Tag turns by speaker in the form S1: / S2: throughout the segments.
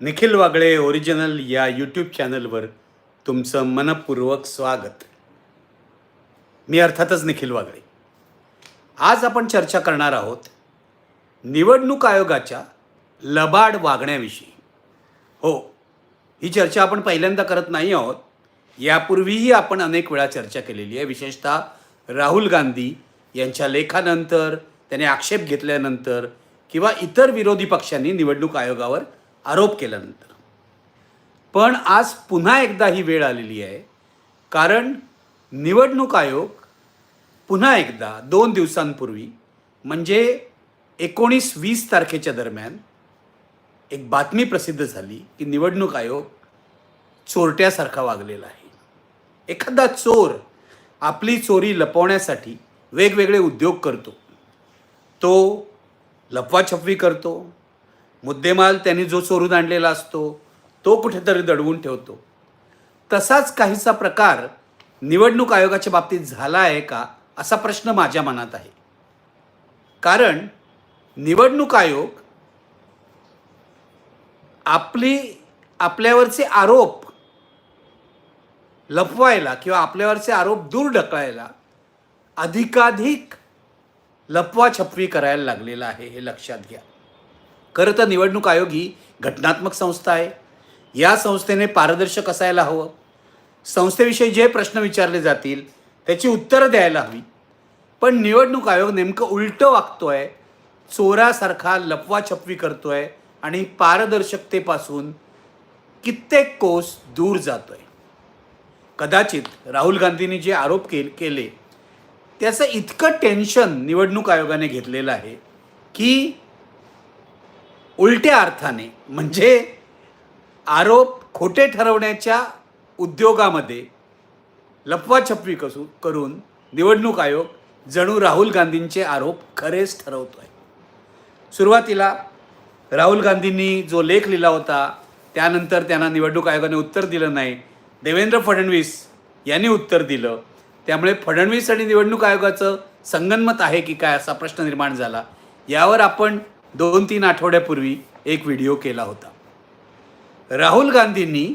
S1: Nikhil Wagle original या YouTube चॅनलवर तुमचं मनपूर्वक स्वागत. मी अर्थातच निखिल वागळे. आज आपण चर्चा करणार आहोत निवडणूक आयोगाच्या लबाड वागण्याविषयी. हो ही चर्चा आपण पहिल्यांदा करत नाही आहोत. यापूर्वीही आपण अनेक वेळा चर्चा केलेली आहे. विशेषतः राहुल गांधी यांच्या लेखानंतर त्याने आक्षेप घेतल्यानंतर किंवा इतर विरोधी पक्षांनी निवडणूक आयोगावर आरोप केल्यानंतर. पण आज पुन्हा एकदा ही वेळ आलेली आहे कारण निवडणूक आयोग पुन्हा एकदा दोन दिवसांपूर्वी म्हणजे एकोणीस वीस तारखेच्या दरम्यान एक बातमी प्रसिद्ध झाली की निवडणूक आयोग चोरट्यासारखा वागलेला आहे. एखादा चोर आपली चोरी लपवण्यासाठी वेगवेगळे उद्योग करतो. तो लपवाछपवी करतो मुद्देमाल त्यांनी जो चोरून आणलेला असतो तो कुठेतरी दडवून ठेवतो. तसाच काहीसा प्रकार निवडणूक आयोगाच्या बाबतीत झाला आहे का असा प्रश्न माझ्या मनात आहे. कारण निवडणूक आयोग आपली आपल्यावरचे आरोप लपवायला किंवा आपल्यावरचे आरोप दूर ढकलायला अधिकाधिक लपवाछपवी करायला लागलेला आहे हे लक्षात घ्या. खरं तर निवडणूक आयोग ही घटनात्मक संस्था आहे. या संस्थेने पारदर्शक असायला हवं. संस्थेविषयी जे प्रश्न विचारले जातील त्याची उत्तरं द्यायला हवी. पण निवडणूक आयोग नेमकं उलटं वागतो आहे चोरासारखा लपवाछपवी आहे आणि पारदर्शकतेपासून कित्येक कोस दूर जातो आहे कदाचित राहुल गांधींनी जे आरोप के केले त्याचं इतकं टेन्शन निवडणूक आयोगाने घेतलेलं आहे की उलट्या अर्थाने म्हणजे आरोप खोटे ठरवण्याच्या उद्योगामध्ये लपवाछपवी कसू करून निवडणूक आयोग जणू राहुल गांधींचे आरोप खरेच ठरवतो आहे सुरुवातीला राहुल गांधींनी जो लेख लिहिला होता त्यानंतर त्यांना निवडणूक आयोगाने उत्तर दिलं नाही. देवेंद्र फडणवीस यांनी उत्तर दिलं. त्यामुळे फडणवीस आणि निवडणूक आयोगाचं संगनमत आहे की काय असा प्रश्न निर्माण झाला. यावर आपण दोन तीन आठवड्यापूर्वी एक व्हिडिओ केला होता. राहुल गांधींनी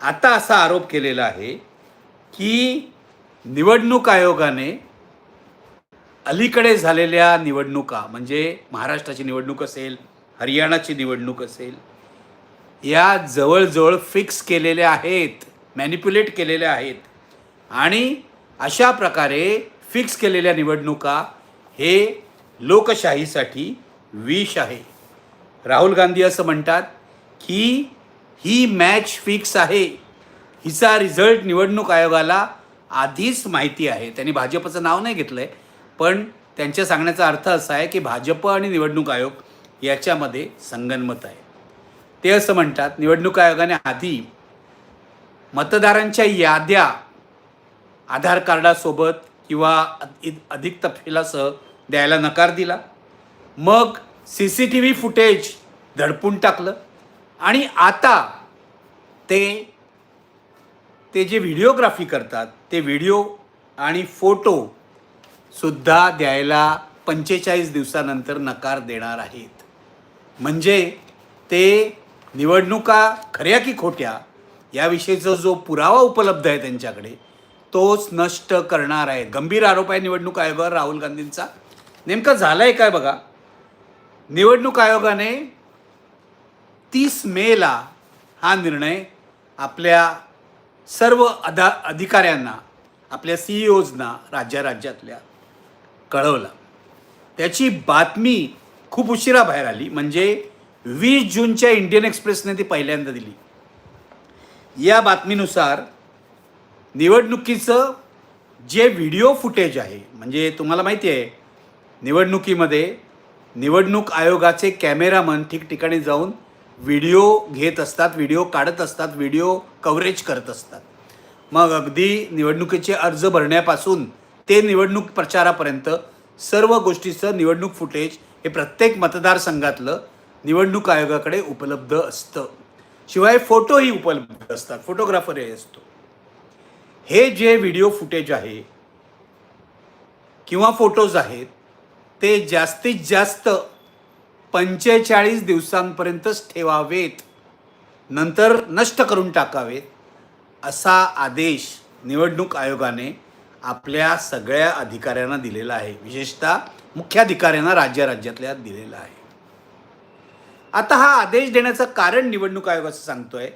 S1: आता असा आरोप केलेला आहे की निवडणूक आयोगाने अलीकडे झालेल्या निवडणुका म्हणजे महाराष्ट्राची निवडणूक असेल हरियाणाची निवडणूक असेल या जवळजवळ फिक्स केलेल्या आहेत मॅनिप्युलेट केलेल्या आहेत आणि अशा प्रकारे फिक्स केलेल्या निवडणुका हे लोकशाहीसाठी विष आहे. राहुल गांधी असं म्हणतात की ही मॅच फिक्स आहे. हिचा रिझल्ट निवडणूक आयोगाला आधीच माहिती आहे. त्यांनी भाजपचं नाव नाही घेतलं आहे पण त्यांच्या सांगण्याचा अर्थ असा आहे की भाजप आणि निवडणूक आयोग याच्यामध्ये संगनमत आहे. ते असं म्हणतात निवडणूक आयोगाने आधी मतदारांच्या याद्या आधार कार्डासोबत किंवा अधिक तपशिलासह द्यायला नकार दिला. मग C C T V footage धडपून टाकलं. आणि आता ते ते जे व्हिडिओग्राफी करतात ते व्हिडिओ आणि फोटो सुद्धा द्यायला पंचेचाळीस दिवसानंतर नकार देणार आहेत. म्हणजे ते निवडणुका खऱ्या की खोट्या याविषयीचा जो पुरावा उपलब्ध आहे त्यांच्याकडे तोच नष्ट करणार आहे गंभीर आरोप आहे निवडणूक आयोगावर राहुल गांधींचा. नेमकं झालं आहे काय बघा? निवडणूक आयोगाने तीस मेला हा निर्णय आपल्या सर्व अदा अधिकाऱ्यांना आपल्या सी ई राज्या राज्यातल्या कळवला. त्याची बातमी खूप उशिरा बाहेर आली. म्हणजे वीस जूनच्या इंडियन एक्सप्रेसने ती पहिल्यांदा दिली. या बातमीनुसार निवडणुकीचं जे व्हिडिओ फुटेज आहे म्हणजे तुम्हाला माहिती आहे निवडणुकीमध्ये निवडणूक आयोगाचे कॅमेरामन ठिकठिकाणी जाऊन व्हिडिओ घेत असतात व्हिडिओ काढत असतात व्हिडिओ कव्हरेज करत असतात. मग अगदी निवडणुकीचे अर्ज भरण्यापासून ते निवडणूक प्रचारापर्यंत सर्व गोष्टीचं निवडणूक फुटेज हे प्रत्येक मतदारसंघातलं निवडणूक आयोगाकडे उपलब्ध असतं. शिवाय फोटोही उपलब्ध असतात फोटोग्राफरही असतो. हे जे व्हिडिओ फुटेज आहे किंवा फोटोज आहेत ते जास्तीत जास्त पंचेचाळीस दिवसांपर्यंतच ठेवावेत. नंतर नष्ट करून टाकावेत असा आदेश निवडणूक आयोगाने आपल्या सगळ्या अधिकाऱ्यांना दिलेला आहे. विशेषतः मुख्याधिकाऱ्यांना राज्य राज्यातल्या दिलेला आहे. आता हा आदेश देण्याचं कारण निवडणूक आयोग असं सांगतोय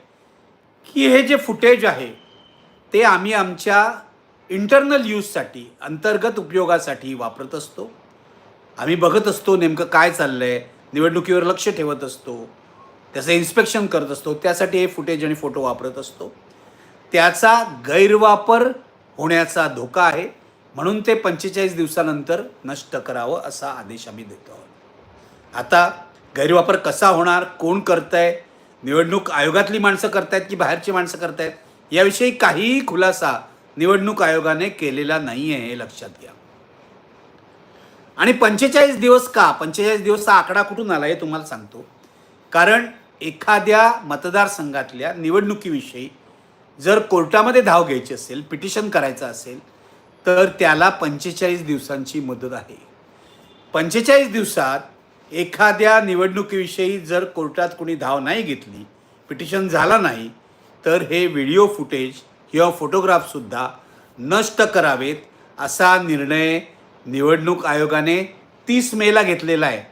S1: की हे जे फुटेज आहे ते आम्ही आमच्या इंटरनल यूजसाठी अंतर्गत उपयोगासाठी वापरत असतो. आम्ही बघत असतो नेमकं काय चाललं आहे निवडणुकीवर लक्ष ठेवत असतो त्याचं इन्स्पेक्शन करत असतो त्यासाठी हे फुटेज आणि फोटो वापरत असतो. त्याचा गैरवापर होण्याचा धोका आहे म्हणून ते पंचेचाळीस दिवसानंतर नष्ट करावं असा आदेश आम्ही देतो आहोत. आता गैरवापर कसा होणार कोण करतंय निवडणूक आयोगातली माणसं करतायत की बाहेरची माणसं करतायत याविषयी काहीही खुलासा निवडणूक आयोगाने केलेला नाही आहे हे लक्षात घ्या. आणि पंचेचाळीस दिवस का? पंचेचाळीस दिवसचा आकडा कुठून आला हे तुम्हाला सांगतो. कारण एखाद्या मतदारसंघातल्या निवडणुकीविषयी जर कोर्टामध्ये धाव घ्यायची असेल पिटिशन करायचं असेल तर त्याला पंचेचाळीस दिवसांची मुदत आहे. पंचेचाळीस दिवसात एखाद्या निवडणुकीविषयी जर कोर्टात कोणी धाव नाही घेतली पिटिशन झाला नाही तर हे व्हिडिओ फुटेज किंवा फोटोग्राफसुद्धा नष्ट करावेत असा निर्णय निवडणूक आयोगाने तीस मेला घेतलेला आहे.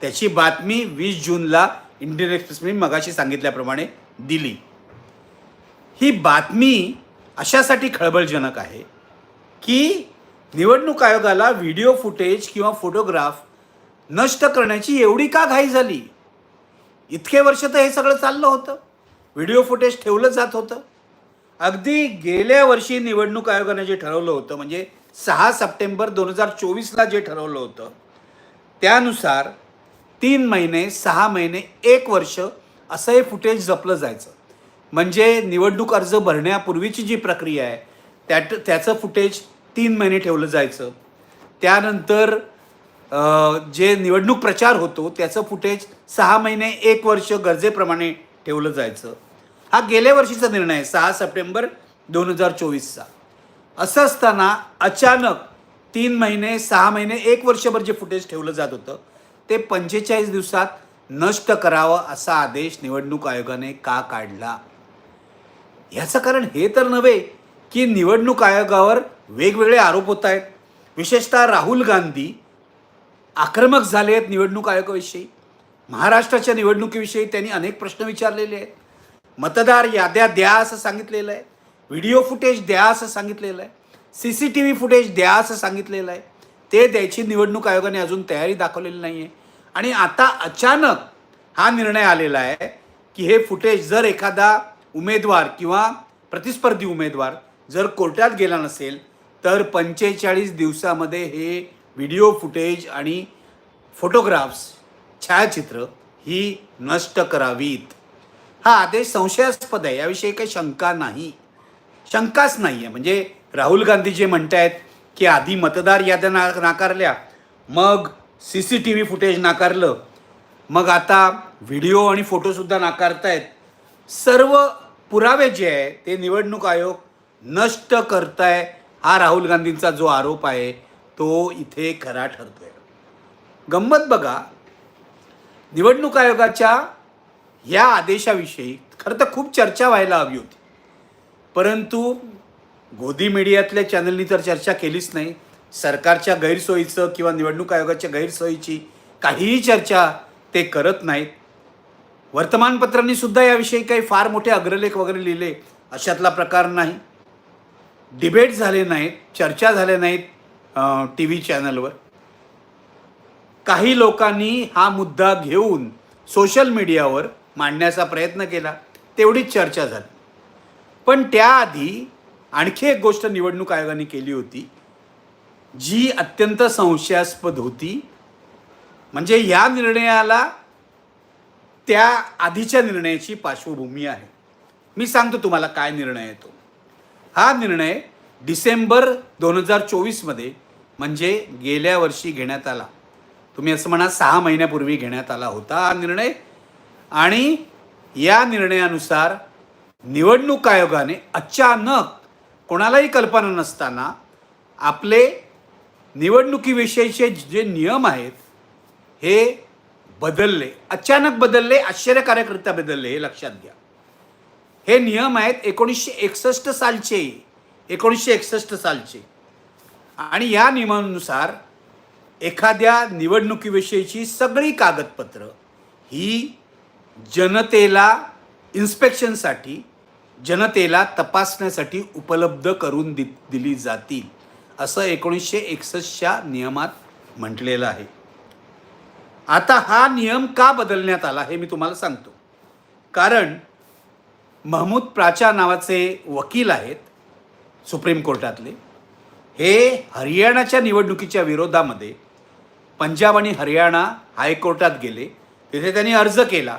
S1: त्याची बातमी वीस जूनला इंडियन एक्सप्रेसने मगाशी सांगितल्याप्रमाणे दिली. ही बातमी अशासाठी खळबळजनक आहे की निवडणूक आयोगाला व्हिडिओ फुटेज किंवा फोटोग्राफ नष्ट करण्याची एवढी का घाई झाली? इतके वर्ष तर हे सगळं चाललं होतं. व्हिडिओ फुटेज ठेवलं जात होतं. अगदी गेल्या वर्षी निवडणूक आयोगाने जे ठरवलं होतं म्हणजे सहा सप्टेंबर दोन हजार चोवीसला जे ठरवलं होतं त्यानुसार तीन महिने सहा महिने एक वर्ष असं हे फुटेज जपलं जायचं. म्हणजे निवडणूक अर्ज भरण्यापूर्वीची जी प्रक्रिया आहे त्यात त्याचं फुटेज तीन महिने ठेवलं जायचं. त्यानंतर जे निवडणूक प्रचार होतो त्याचं फुटेज सहा महिने एक वर्ष गरजेप्रमाणे ठेवलं जायचं. हा गेल्या वर्षीचा निर्णय आहे सहा सप्टेंबर दोन हजार चोवीसचा. असं असताना अचानक तीन महिने सहा महिने एक वर्षभर जे फुटेज ठेवलं जात होतं ते पंचेचाळीस दिवसात नष्ट करावं असा आदेश निवडणूक आयोगाने का काढला? याचं कारण हे तर नव्हे की निवडणूक आयोगावर वेगवेगळे आरोप होत आहेत. विशेषतः राहुल गांधी आक्रमक झाले आहेत निवडणूक आयोगाविषयी. महाराष्ट्राच्या निवडणुकीविषयी त्यांनी अनेक प्रश्न विचारलेले आहेत. मतदार याद्या द्या असं सांगितलेलं आहे. व्हिडिओ फुटेज द्या असं सांगितलेलं आहे. C C T V footage द्या असं सांगितलेलं आहे. ते द्यायची निवडणूक आयोगाने अजून तयारी दाखवलेली नाही आहे आणि आता अचानक हा निर्णय आलेला आहे की हे फुटेज जर एखादा उमेदवार किंवा प्रतिस्पर्धी उमेदवार जर कोर्टात गेला नसेल तर पंचेचाळीस दिवसामध्ये हे व्हिडिओ फुटेज आणि फोटोग्राफ्स छायाचित्र ही नष्ट करावीत. हा आदेश संशयास्पद आहे. याविषयी काही शंका नाही. शंकाच नाही आहे म्हणजे राहुल गांधी जे म्हणत आहेत की आधी मतदार याद्या ना नाकारल्या मग C C T V footage नाकारलं मग आता व्हिडिओ आणि फोटोसुद्धा नाकारतायत. सर्व पुरावे जे आहे ते निवडणूक आयोग नष्ट करताय हा राहुल गांधींचा जो आरोप आहे तो इथे खरा ठरतोय. गंमत बघा निवडणूक आयोगाच्या या आदेशाविषयी खरं तर खूप चर्चा व्हायला हवी होती. परंतु गोदी मीडियातल्या चॅनलनी तर चर्चा केलीच नाही. सरकारच्या गैरसोयीचं किंवा निवडणूक आयोगाच्या गैरसोयीची काहीही चर्चा ते करत नाहीत. वर्तमानपत्रांनी सुद्धा याविषयी काही फार मोठे अग्रलेख वगैरे लिहिले अशातला प्रकार नाही. डिबेट झाले नाहीत चर्चा झाल्या नाहीत टी व्ही चॅनलवर. काही लोकांनी हा मुद्दा घेऊन सोशल मीडियावर मांडण्याचा प्रयत्न केला. तेवढीच चर्चा झाली. पण त्याआधी आणखी एक गोष्ट निवडणूक आयोगाने केली होती जी अत्यंत संशयास्पद होती. म्हणजे या निर्णयाला त्या आधीच्या निर्णयाची पार्श्वभूमी आहे. मी सांगतो तुम्हाला काय निर्णय येतो हा निर्णय डिसेंबर दोन हजार चोवीसमध्ये म्हणजे गेल्या वर्षी घेण्यात आला. तुम्ही असं म्हणा सहा महिन्यापूर्वी घेण्यात आला होता हा निर्णय. आणि या निर्णयानुसार निवडणूक आयोगाने अचानक कोणालाही कल्पना नसताना आपले निवडणुकीविषयीचे जे नियम आहेत हे बदलले. अचानक बदलले आश्चर्यकारकरित्या बदलले हे लक्षात घ्या. हे नियम आहेत एकोणीसशे एकसष्ट सालचे. एकोणीसशे एकसष्ट सालचे. आणि या नियमानुसार एखाद्या निवडणुकीविषयीची सगळी कागदपत्र ही जनतेला इन्स्पेक्शनसाठी जनतेला तपासण्यासाठी उपलब्ध करून दि दिली जातील असं एकोणीसशे एकसष्टच्या नियमात म्हटलेलं आहे. आता हा नियम का बदलण्यात आला हे मी तुम्हाला सांगतो. कारण महमूद प्राचा नावाचे वकील आहेत सुप्रीम कोर्टातले. हे हरियाणाच्या निवडणुकीच्या विरोधामध्ये पंजाब आणि हरियाणा हायकोर्टात गेले. तिथे त्यांनी अर्ज केला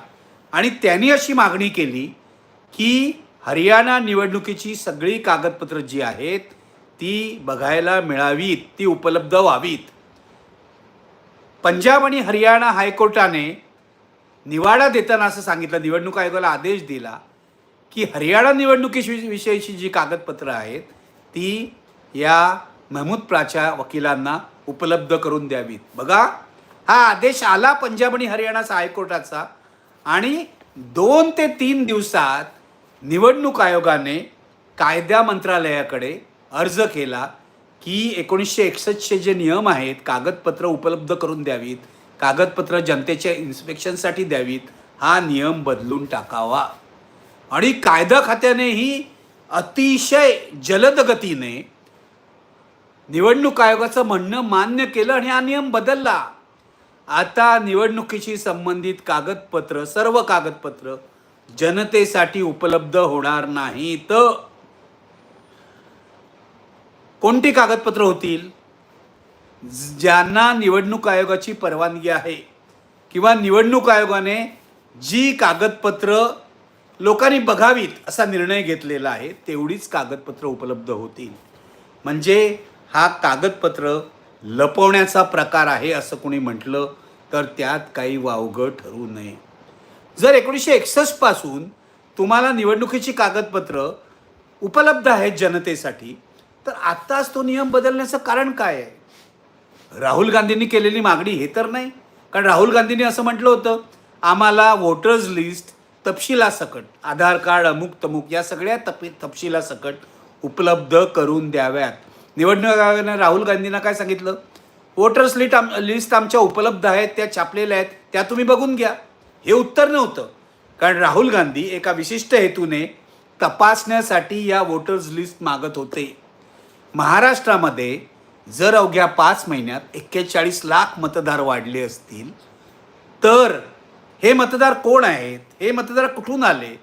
S1: आणि त्यांनी अशी मागणी केली की हरियाणा निवडणुकीची सगळी कागदपत्रं जी आहेत ती बघायला मिळावीत ती उपलब्ध व्हावीत. पंजाब आणि हरियाणा हायकोर्टाने निवाडा देताना असं सांगितलं निवडणूक आयोगाला आदेश दिला की हरियाणा निवडणुकीविषयी विषयीची जी कागदपत्रं आहेत ती या महमूद प्राच्या वकिलांना उपलब्ध करून द्यावीत. बघा हा आदेश आला पंजाब आणि हरियाणाचा हायकोर्टाचा आणि दोन ते तीन दिवसात निवडणूक आयोगाने कायदा मंत्रालयाकडे अर्ज केला की एकोणीसशे एकसष्टचे जे नियम आहेत कागदपत्र उपलब्ध करून द्यावीत कागदपत्र जनतेच्या इन्स्पेक्शनसाठी द्यावीत हा नियम बदलून टाकावा. आणि कायदा खात्यानेही अतिशय जलद गतीने निवडणूक आयोगाचं म्हणणं मान्य केलं आणि हा नियम बदलला. आता निवडणुकीशी संबंधित कागदपत्र सर्व कागदपत्र जनतेसाठी उपलब्ध होणार नाहीत कोणती कागदपत्र होतील? ज्यांना निवडणूक आयोगाची परवानगी आहे किंवा निवडणूक आयोगाने जी कागदपत्र लोकांनी बघावीत असा निर्णय घेतलेला आहे तेवढीच कागदपत्र उपलब्ध होतील. म्हणजे हा कागदपत्र लपवण्याचा प्रकार आहे असं कोणी म्हटलं तर त्यात काही वावगं ठरू नये. जर एकोणीसशे एकसष्टपासून तुम्हाला निवडणुकीची कागदपत्र उपलब्ध आहेत जनतेसाठी तर आत्ताच तो नियम बदलण्याचं कारण काय आहे? राहुल गांधींनी केलेली मागणी हे तर नाही. कारण राहुल गांधींनी असं म्हटलं होतं आम्हाला वोटर्स लिस्ट तपशिलासकट आधार कार्ड अमुक तमुक या सगळ्या तप तपशिलासकट उपलब्ध करून द्याव्यात. निवडणूक आयोगाने राहुल गांधींना काय सांगितलं? वोटर्स लिस्ट आम लिस्ट आमच्या उपलब्ध आहेत त्या छापलेल्या आहेत त्या तुम्ही बघून घ्या. हे उत्तर नव्हतं. कारण राहुल गांधी एका विशिष्ट हेतूने तपासण्यासाठी या वोटर्स लिस्ट मागत होते. महाराष्ट्रामध्ये जर अवघ्या पाच महिन्यात एक्केचाळीस लाख मतदार वाढले असतील तर हे मतदार कोण आहेत? हे मतदार कुठून आले?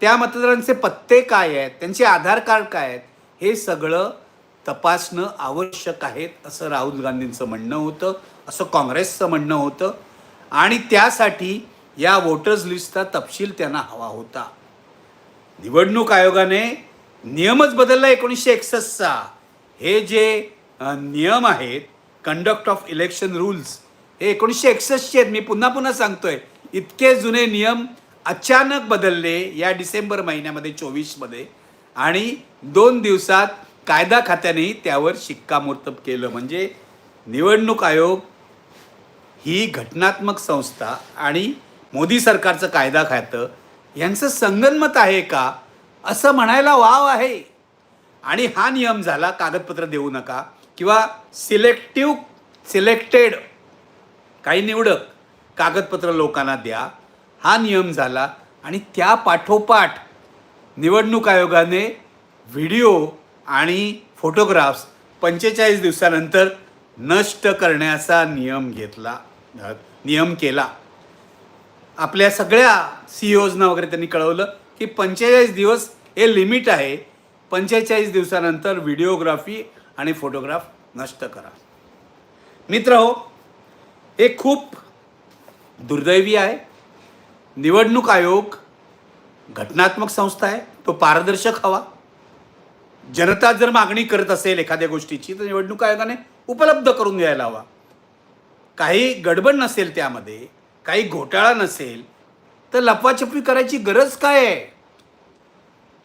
S1: त्या मतदारांचे पत्ते काय आहेत? त्यांचे आधार कार्ड काय आहेत? हे सगळं तपासणं आवश्यक आहेत असं राहुल गांधींचं म्हणणं होतं असं काँग्रेसचं म्हणणं होतं. आणि त्यासाठी या वोटर्स लिस्टचा तपशील त्यांना हवा होता. निवडणूक आयोगाने नियमच बदलला एकोणीसशे एकसष्टचा. हे जे नियम आहेत कंडक्ट ऑफ इलेक्शन रूल्स हे एकोणीसशे एकसष्टचे आहेत. मी पुन्हा पुन्हा सांगतोय इतके जुने नियम अचानक बदलले या डिसेंबर महिन्यामध्ये चोवीसमध्ये. आणि दोन दिवसात कायदा खात्यानेही त्यावर शिक्कामोर्तब केलं. म्हणजे निवडणूक आयोग ही घटनात्मक संस्था आणि मोदी सरकारचं कायदा खातं यांचं संगनमत आहे का? असं म्हणायला वाव आहे. आणि हा नियम झाला कागदपत्र देऊ नका किंवा सिलेक्टिव्ह सिलेक्टेड काही निवडक कागदपत्र लोकांना द्या. हा नियम झाला आणि त्या पाठोपाठ निवडणूक आयोगाने व्हिडिओ आणि फोटोग्राफ्स पंचेचाळीस दिवसानंतर नष्ट करण्याचा नियम घेतला नियम केला. आपल्या सगळ्या सी ओजना वगैरे त्यांनी कळवलं की पंचेचाळीस दिवस हे लिमिट आहे. पंचेचाळीस दिवसानंतर व्हिडिओग्राफी आणि फोटोग्राफ नष्ट करा. मित्र हो हे खूप दुर्दैवी आहे. निवडणूक आयोग घटनात्मक संस्था आहे. तो पारदर्शक हवा. जनता जर मागणी करत असेल एखाद्या गोष्टीची तर निवडणूक आयोगाने उपलब्ध करून द्यायला हवा. काही गडबड नसेल त्यामध्ये काही घोटाळा नसेल तर लपवाछपवी करायची गरज काय आहे?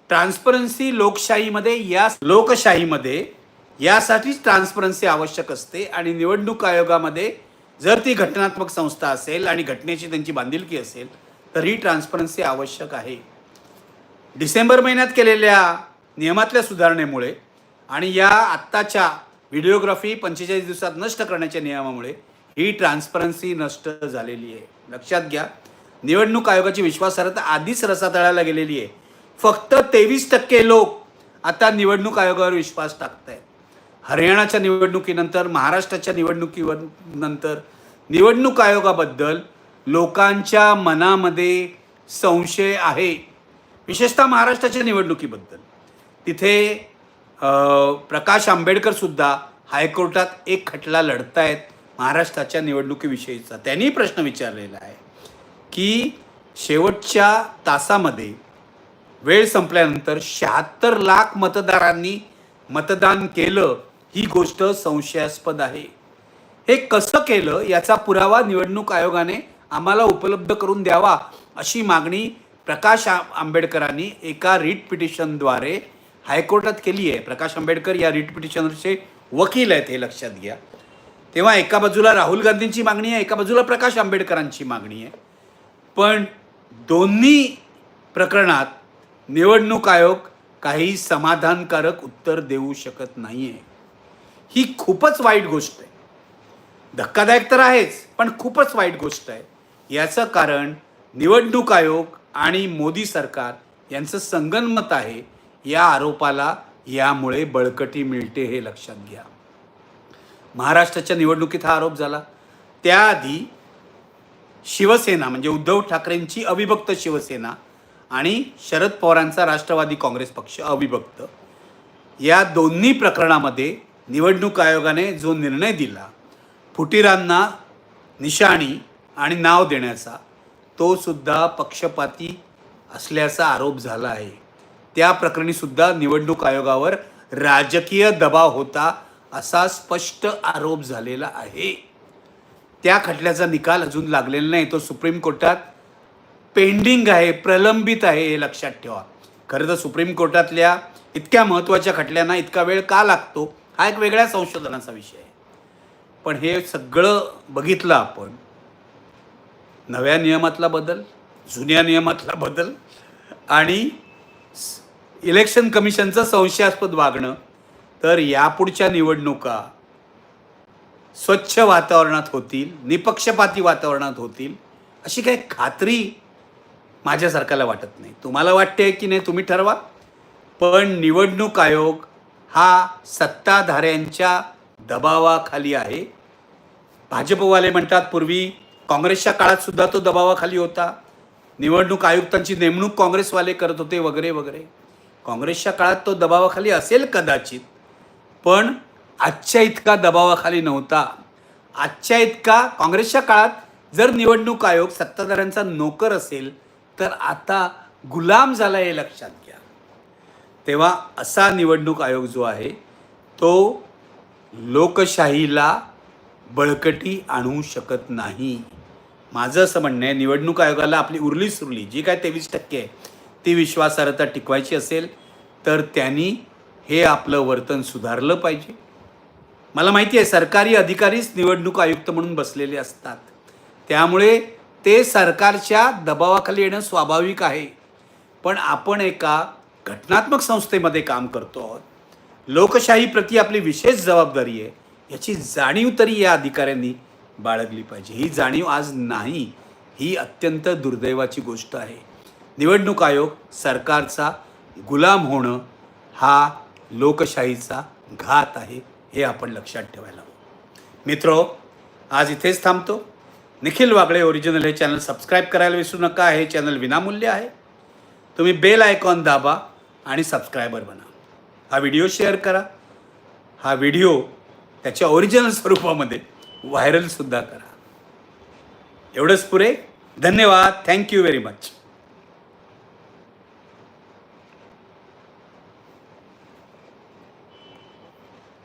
S1: ट्रान्सपरन्सी लोकशाहीमध्ये या लोकशाहीमध्ये यासाठीच ट्रान्सपरन्सी आवश्यक असते आणि निवडणूक आयोगामध्ये जर ती घटनात्मक संस्था असेल आणि घटनेची त्यांची बांधिलकी असेल तर ही ट्रान्सपरन्सी आवश्यक आहे. डिसेंबर महिन्यात केलेल्या नियमातल्या सुधारणेमुळे आणि या आत्ताच्या व्हिडिओग्राफी पंचेचाळीस दिवसात नष्ट करण्याच्या नियमामुळे ही ट्रान्सपरन्सी नष्ट झालेली आहे. लक्षात घ्या निवडणूक आयोगाची विश्वासार्हता आधीच रसातळाला गेलेली आहे. फक्त तेवीस टक्के लोक आता निवडणूक आयोगावर विश्वास टाकत आहेत हरियाणाच्या निवडणुकीनंतर महाराष्ट्राच्या निवडणुकीवर नंतर निवडणूक आयोगाबद्दल लोकांच्या मनामध्ये संशय आहे. विशेषतः महाराष्ट्राच्या निवडणुकीबद्दल. तिथे प्रकाश आंबेडकरसुद्धा हायकोर्टात एक खटला लढतायत. महाराष्ट्राच्या निवडणुकीविषयीचा. त्यांनी प्रश्न विचारलेला आहे की शेवटच्या तासामध्ये वेळ संपल्यानंतर शहात्तर लाख मतदारांनी मतदान केलं ही गोष्ट संशयास्पद आहे. हे कसं केलं याचा पुरावा निवडणूक आयोगाने आम्हाला उपलब्ध करून द्यावा अशी मागणी प्रकाश आंबेडकरांनी एका रिट पिटिशनद्वारे हायकोर्टात केली आहे. प्रकाश आंबेडकर या रिट पिटिशनरचे वकील आहेत हे लक्षात घ्या. तेव्हा एका बाजूला राहुल गांधींची मागणी आहे एका बाजूला प्रकाश आंबेडकरांची मागणी आहे. पण दोन्ही प्रकरणात निवडणूक आयोग काही समाधानकारक उत्तर देऊ शकत नाही आहे ही खूपच वाईट गोष्ट आहे. धक्कादायक तर आहेच पण खूपच वाईट गोष्ट आहे. याचं कारण निवडणूक आयोग आणि मोदी सरकार यांचं संगनमत आहे या आरोपाला यामुळे बळकटी मिळते हे लक्षात घ्या. महाराष्ट्राच्या निवडणुकीत हा आरोप झाला. त्याआधी शिवसेना म्हणजे उद्धव ठाकरेंची अविभक्त शिवसेना आणि शरद पवारांचा राष्ट्रवादी काँग्रेस पक्ष अविभक्त या दोन्ही प्रकरणामध्ये निवडणूक आयोगाने जो निर्णय दिला फुटीरांना निशाणी आणि नाव देण्याचा तो सुद्धा पक्षपाती असल्याचा आरोप झाला आहे. त्या प्रकरणीसुद्धा निवडणूक आयोगावर राजकीय दबाव होता असा स्पष्ट आरोप झालेला आहे. त्या खटल्याचा निकाल अजून लागलेला नाही तो सुप्रीम कोर्टात पेंडिंग आहे प्रलंबित आहे हे लक्षात ठेवा. खरं तर सुप्रीम कोर्टातल्या इतक्या महत्त्वाच्या खटल्यांना इतका वेळ का लागतो? हा एक वेगळ्या संशोधनाचा विषय आहे. पण हे सगळं बघितलं आपण. नव्या नियमातला बदल जुन्या नियमातला बदल आणि इलेक्शन कमिशनचं संशयास्पद वागणं तर यापुढच्या निवडणुका स्वच्छ वातावरणात होतील निपक्षपाती वातावरणात होतील अशी काही खात्री माझ्यासारख्याला वाटत नाही. तुम्हाला वाटते की नाही तुम्ही ठरवा पण निवडणूक आयोग हा सत्ताधाऱ्यांच्या दबावाखाली आहे. भाजपवाले म्हणतात पूर्वी काँग्रेसच्या काळात सुद्धा तो दबावाखाली होता. निवडणूक आयुक्तांची नेमणूक काँग्रेसवाले करत होते वगैरे वगैरे. काँग्रेसच्या काळात तो दबावाखाली असेल कदाचित पण आजच्या इतका दबावाखाली नव्हता. आजच्या इतका काँग्रेसच्या काळात जर निवडणूक आयोग सत्ताधाऱ्यांचा नोकर असेल तर आता गुलाम झाला हे लक्षात घ्या. तेव्हा असा निवडणूक आयोग जो आहे तो लोकशाहीला बळकटी आणू शकत नाही. माझं असं म्हणणं आहे निवडणूक आयोगाला आपली उरली सुरली जी काय तेवीस टक्के आहे ती विश्वासार्हता टिकवायची असेल तर त्यांनी हे आपलं वर्तन सुधारलं पाहिजे. मला माहिती आहे सरकारी अधिकारीच निवडणूक आयुक्त म्हणून बसलेले असतात. त्यामुळे ते सरकारच्या दबावाखाली येणं स्वाभाविक आहे. पण आपण एका घटनात्मक संस्थेमध्ये काम करतो आहोत. लोकशाहीप्रती आपली विशेष जबाबदारी आहे. याची जाणीव तरी या अधिकाऱ्यांनी बाळगली पाहिजे. ही जाणीव आज नाही ही अत्यंत दुर्दैवाची गोष्ट आहे. निवडणूक आयोग सरकारचा गुलाम होणं हा लोकशाहीचा घात आहे हे आपण लक्षात ठेवायला हवं. मित्रो आज इथेच थांबतो. निखिल वागळे ओरिजिनल हे चॅनल सबस्क्राईब करायला विसरू नका. हे चॅनल विनामूल्य आहे. तुम्ही बेल आयकॉन दाबा आणि सबस्क्रायबर बना. हा व्हिडिओ शेअर करा. हा व्हिडिओ त्याच्या ओरिजिनल स्वरूपामध्ये व्हायरलसुद्धा करा. एवढंच पुरे धन्यवाद. Thank you very much